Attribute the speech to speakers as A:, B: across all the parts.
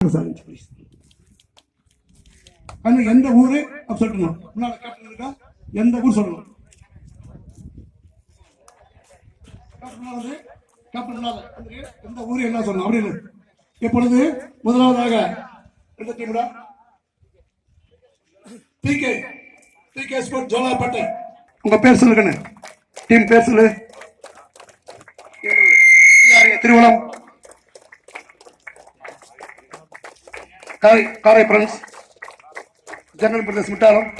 A: பிரசாத் எந்த ஊரு? அப்படி சொல்லணும் முன்னால கேப்டன் இருக்கா? எந்த ஊர் சொல்லணும் எந்த ஊரு என்ன சொல்லணும் அப்படின்னு இப்பொழுது முதலாவதாக எந்த டீம்டா பிகே பிகே ஸ்போர்ட் ஜோலார்பேட்டை. உங்க பேர் சொல்லுங்கண்ணே. டீம் பேர் சொல்லு. திருவிழா காரை காரை பிரன்ஸ் ஜெனரல் பிரதேஷ் முட்டாளம்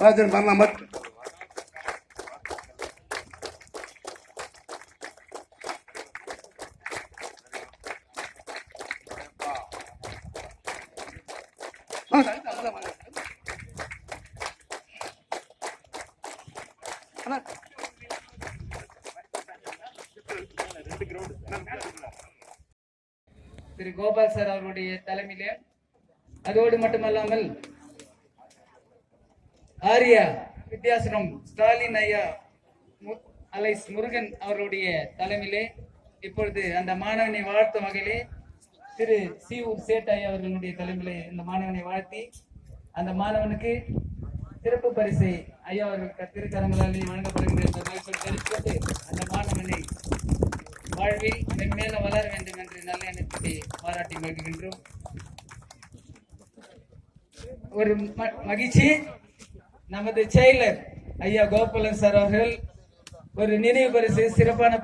A: ராஜன் பர்னாமட்
B: திரு கோபால் சார் அவர்களுடைய தலைமையிலே அதோடு மட்டுமல்லாமல் ஆரியா வித்யாசனம் ஸ்டாலின் ஐயா அலைஸ் முருகன் அவர்களுடைய தலைமையிலே இப்பொழுது அந்த மாணவனை வாழ்த்தும் வகையிலே திரு சி சேட் ஐயா அவர்களுடைய தலைமையிலே இந்த மாணவனை வாழ்த்தி அந்த மாணவனுக்கு சிறப்பு பரிசை ஐயா அவர்கள் திருக்கரங்களாலே வழங்கப்படுகின்ற இந்த மகிழ்ச்சியை தெரிவித்துக்கொண்டு அந்த மாணவனை வாழ்வில் மென்மேல வளர வேண்டும் என்று நல்ல எண்ணத்தை பாராட்டி மகிழ்கின்றோம். ஒரு மகிழ்ச்சி. நமது செயலர் ஐயா கோபாலன் சார் அவர்கள் ஒரு நினைவு பரிசு சிறப்பான